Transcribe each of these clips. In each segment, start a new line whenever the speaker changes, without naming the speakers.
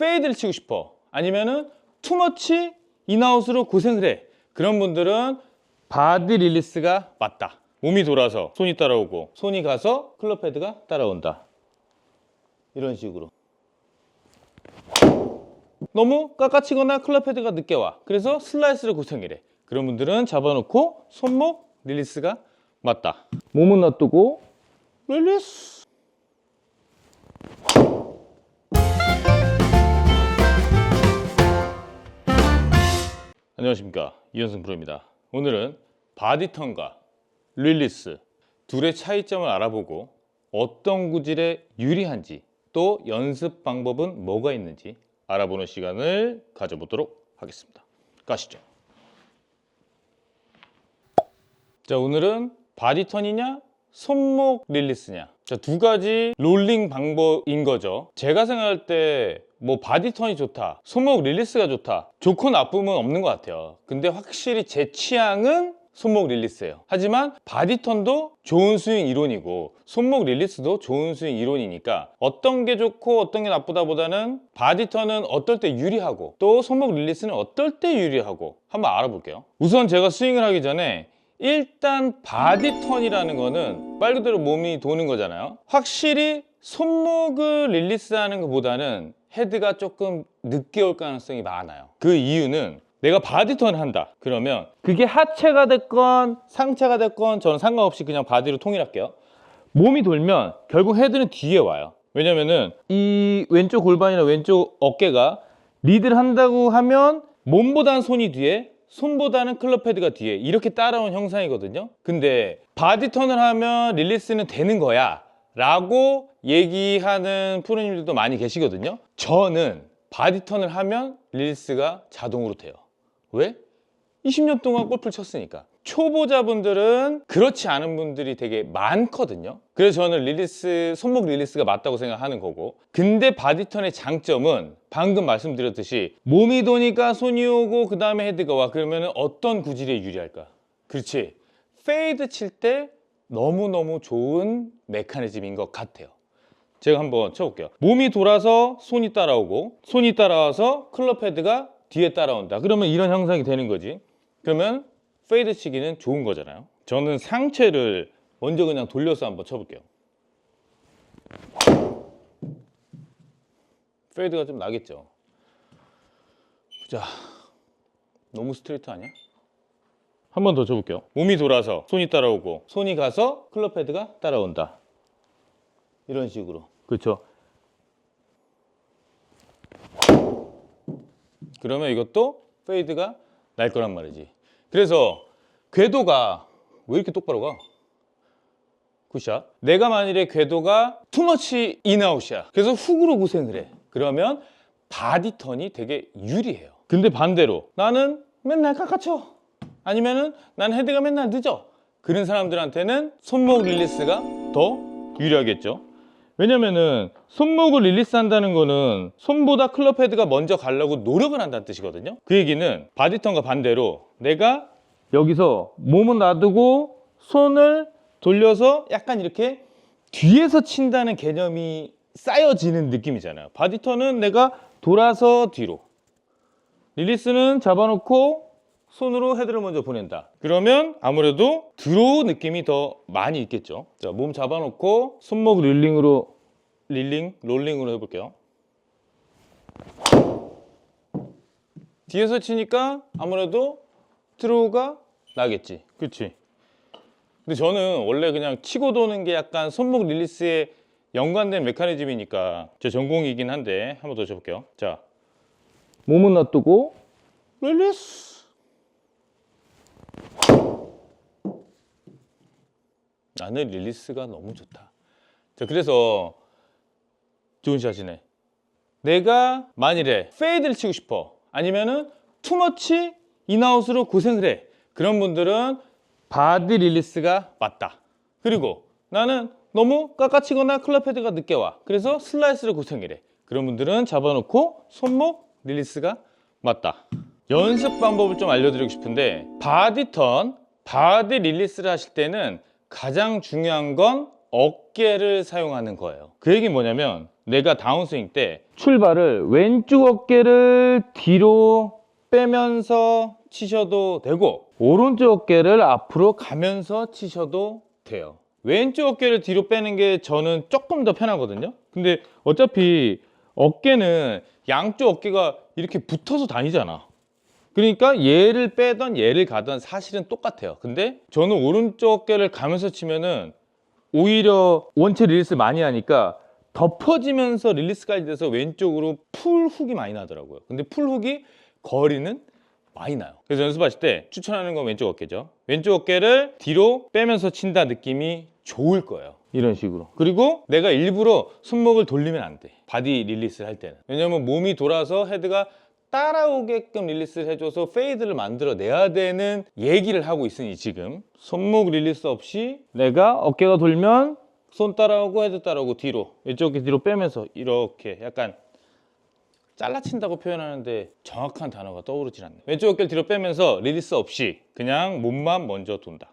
페이드를 치고 싶어. 아니면은 투머치 인아웃으로 고생을 해. 그런 분들은 바디 릴리스가 맞다. 몸이 돌아서 손이 따라오고 손이 가서 클럽 헤드가 따라온다. 이런 식으로. 너무 깎아치거나 클럽 헤드가 늦게 와. 그래서 슬라이스를 고생을 해. 그런 분들은 잡아놓고 손목 릴리스가 맞다. 몸은 놔두고 릴리스. 안녕하십니까 이현승 프로입니다. 오늘은 바디턴과 릴리스 둘의 차이점을 알아보고 어떤 구질에 유리한지 또 연습 방법은 뭐가 있는지 알아보는 시간을 가져보도록 하겠습니다. 가시죠. 자 오늘은 바디턴이냐 손목 릴리스냐. 자, 두 가지 롤링 방법인 거죠. 제가 생각할 때 뭐 바디턴이 좋다 손목 릴리스가 좋다 좋고 나쁨은 없는 것 같아요. 근데 확실히 제 취향은 손목 릴리스예요. 하지만 바디턴도 좋은 스윙 이론이고 손목 릴리스도 좋은 스윙 이론이니까 어떤 게 좋고 어떤 게 나쁘다 보다는 바디턴은 어떨 때 유리하고 또 손목 릴리스는 어떨 때 유리하고 한번 알아볼게요. 우선 제가 스윙을 하기 전에 일단 바디턴이라는 거는 말 그대로 몸이 도는 거잖아요. 확실히 손목을 릴리스하는 것보다는 헤드가 조금 늦게 올 가능성이 많아요. 그 이유는 내가 바디턴을 한다. 그러면 그게 하체가 됐건 상체가 됐건 저는 상관없이 그냥 바디로 통일할게요. 몸이 돌면 결국 헤드는 뒤에 와요. 왜냐면은 이 왼쪽 골반이나 왼쪽 어깨가 리드를 한다고 하면 몸보다는 손이 뒤에 손보다는 클럽 헤드가 뒤에 이렇게 따라온 형상이거든요. 근데 바디턴을 하면 릴리스는 되는 거야 라고 얘기하는 프로님들도 많이 계시거든요. 저는 바디턴을 하면 릴리스가 자동으로 돼요. 왜? 20년 동안 골프를 쳤으니까. 초보자분들은 그렇지 않은 분들이 되게 많거든요. 그래서 저는 릴리스, 손목 릴리스가 맞다고 생각하는 거고. 근데 바디턴의 장점은 방금 말씀드렸듯이 몸이 도니까 손이 오고 그 다음에 헤드가 와. 그러면 어떤 구질에 유리할까? 그렇지. 페이드 칠 때 너무너무 좋은 메커니즘인 것 같아요. 제가 한번 쳐볼게요. 몸이 돌아서 손이 따라오고 손이 따라와서 클럽 헤드가 뒤에 따라온다. 그러면 이런 형상이 되는 거지. 그러면 페이드 치기는 좋은 거잖아요. 저는 상체를 먼저 그냥 돌려서 한번 쳐볼게요. 페이드가 좀 나겠죠. 자, 너무 스트레이트 아니야? 한 번 더 쳐볼게요. 몸이 돌아서 손이 따라오고 손이 가서 클럽 헤드가 따라온다. 이런 식으로. 그렇죠. 그러면 이것도 페이드가 날 거란 말이지. 그래서 궤도가 왜 이렇게 똑바로 가? 굿샷. 내가 만일에 궤도가 투머치 인아웃이야. 그래서 훅으로 고생을 해. 그러면 바디턴이 되게 유리해요. 근데 반대로 나는 맨날 깎아쳐. 아니면은 난 헤드가 맨날 늦어. 그런 사람들한테는 손목 릴리스가 더 유리하겠죠. 왜냐면은 손목을 릴리스 한다는 거는 손보다 클럽 헤드가 먼저 가려고 노력을 한다는 뜻이거든요. 그 얘기는 바디턴과 반대로 내가 여기서 몸은 놔두고 손을 돌려서 약간 이렇게 뒤에서 친다는 개념이 쌓여지는 느낌이잖아요. 바디턴은 내가 돌아서 뒤로. 릴리스는 잡아놓고 손으로 헤드를 먼저 보낸다. 그러면 아무래도 드로우 느낌이 더 많이 있겠죠. 자, 몸 잡아놓고 손목 릴링으로 릴링, 롤링으로 해볼게요. 뒤에서 치니까 아무래도 드로우가 나겠지. 그렇지. 근데 저는 원래 그냥 치고 도는 게 약간 손목 릴리스에 연관된 메커니즘이니까 제 전공이긴 한데 한번 더 쳐볼게요. 자, 몸은 놔두고 릴리스. 나는 릴리스가 너무 좋다. 자, 그래서 좋은 샷이네. 내가 만일에 페이드를 치고 싶어. 아니면은 투머치 인아웃으로 고생을 해. 그런 분들은 바디 릴리스가 맞다. 그리고 나는 너무 깎아치거나 클럽 헤드가 늦게 와. 그래서 슬라이스를 고생을 해. 그런 분들은 잡아놓고 손목 릴리스가 맞다. 연습 방법을 좀 알려드리고 싶은데 바디 턴, 바디 릴리스를 하실 때는 가장 중요한 건 어깨를 사용하는 거예요. 그 얘기는 뭐냐면 내가 다운스윙 때 출발을 왼쪽 어깨를 뒤로 빼면서 치셔도 되고 오른쪽 어깨를 앞으로 가면서 치셔도 돼요. 왼쪽 어깨를 뒤로 빼는 게 저는 조금 더 편하거든요. 근데 어차피 어깨는 양쪽 어깨가 이렇게 붙어서 다니잖아. 그러니까 얘를 빼던 얘를 가던 사실은 똑같아요. 근데 저는 오른쪽 어깨를 가면서 치면은 오히려 원체 릴리스 많이 하니까 덮어지면서 릴리스까지 돼서 왼쪽으로 풀 훅이 많이 나더라고요. 근데 풀 훅이 거리는 많이 나요. 그래서 연습하실 때 추천하는 건 왼쪽 어깨죠. 왼쪽 어깨를 뒤로 빼면서 친다 느낌이 좋을 거예요. 이런 식으로. 그리고 내가 일부러 손목을 돌리면 안 돼. 바디 릴리스를 할 때는. 왜냐면 몸이 돌아서 헤드가 따라오게끔 릴리스를 해줘서 페이드를 만들어 내야 되는 얘기를 하고 있으니 지금. 손목 릴리스 없이 내가 어깨가 돌면 손 따라오고 헤드 따라오고 뒤로 어깨 뒤로 빼면서 이렇게 약간 잘라친다고 표현하는데 정확한 단어가 떠오르질 않네. 왼쪽 어깨를 뒤로 빼면서 릴리스 없이 그냥 몸만 먼저 돈다.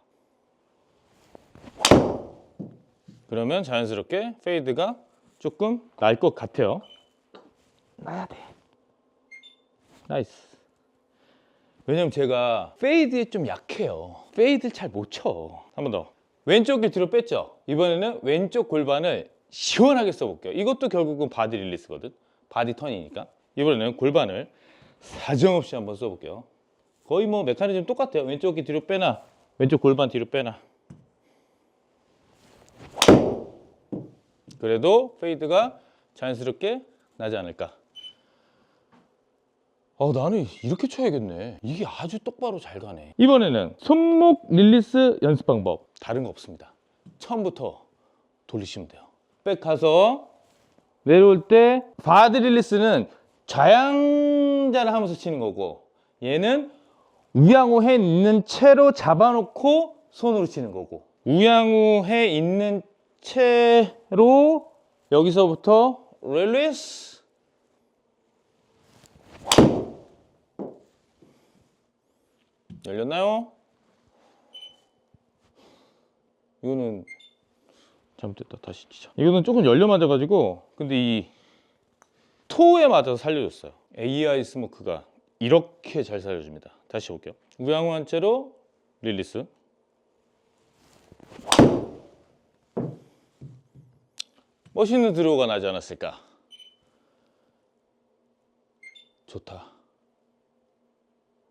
그러면 자연스럽게 페이드가 조금 날 것 같아요. 나야 돼 나이스. 왜냐면 제가 페이드에 좀 약해요. 페이드를 잘 못 쳐. 한 번 더. 왼쪽 길 뒤로 뺐죠. 이번에는 왼쪽 골반을 시원하게 써볼게요. 이것도 결국은 바디 릴리스거든. 바디 턴이니까. 이번에는 골반을 사정없이 한번 써볼게요. 거의 뭐 메커니즘 똑같아요. 왼쪽 길 뒤로 빼나, 왼쪽 골반 뒤로 빼나. 그래도 페이드가 자연스럽게 나지 않을까. 어, 나는 이렇게 쳐야겠네. 이게 아주 똑바로 잘 가네. 이번에는 손목 릴리스 연습 방법. 다른 거 없습니다. 처음부터 돌리시면 돼요. 백 가서 내려올 때 바디 릴리스는 좌양자를 하면서 치는 거고 얘는 우양우해 있는 채로 잡아놓고 손으로 치는 거고 우양우해 있는 채로 여기서부터 릴리스 열렸나요? 이거는 잘못됐다. 다시 치자. 이거는 조금 열려 맞아 가지고 근데 이 토에 맞아서 살려줬어요. AI 스모크가 이렇게 잘 살려줍니다. 다시 볼게요. 우양우한 채로 릴리스. 멋있는 드로우가 나지 않았을까? 좋다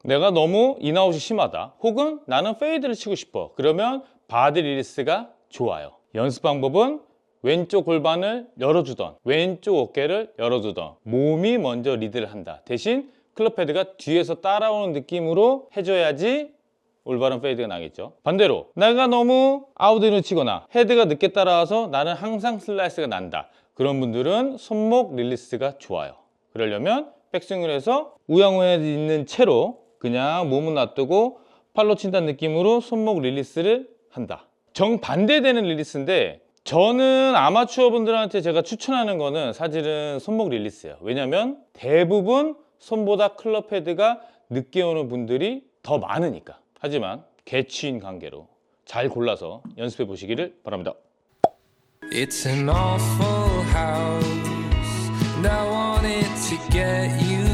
내가 너무 인아웃이 심하다. 혹은 나는 페이드를 치고 싶어. 그러면 바디 릴리스가 좋아요. 연습 방법은 왼쪽 골반을 열어주던 왼쪽 어깨를 열어주던 몸이 먼저 리드를 한다. 대신 클럽 헤드가 뒤에서 따라오는 느낌으로 해줘야지 올바른 페이드가 나겠죠. 반대로 내가 너무 아웃인을 치거나 헤드가 늦게 따라와서 나는 항상 슬라이스가 난다. 그런 분들은 손목 릴리스가 좋아요. 그러려면 백스윙을 해서 우양우에 있는 채로 그냥 몸은 놔두고 팔로 친다는 느낌으로 손목 릴리스를 한다. 정반대되는 릴리스인데 저는 아마추어 분들한테 제가 추천하는 거는 사실은 손목 릴리스예요. 왜냐면 대부분 손보다 클럽 헤드가 늦게 오는 분들이 더 많으니까. 하지만 개취인 관계로 잘 골라서 연습해 보시기를 바랍니다.
It's an awful house, I wanted to get you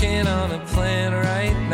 working on a plan right?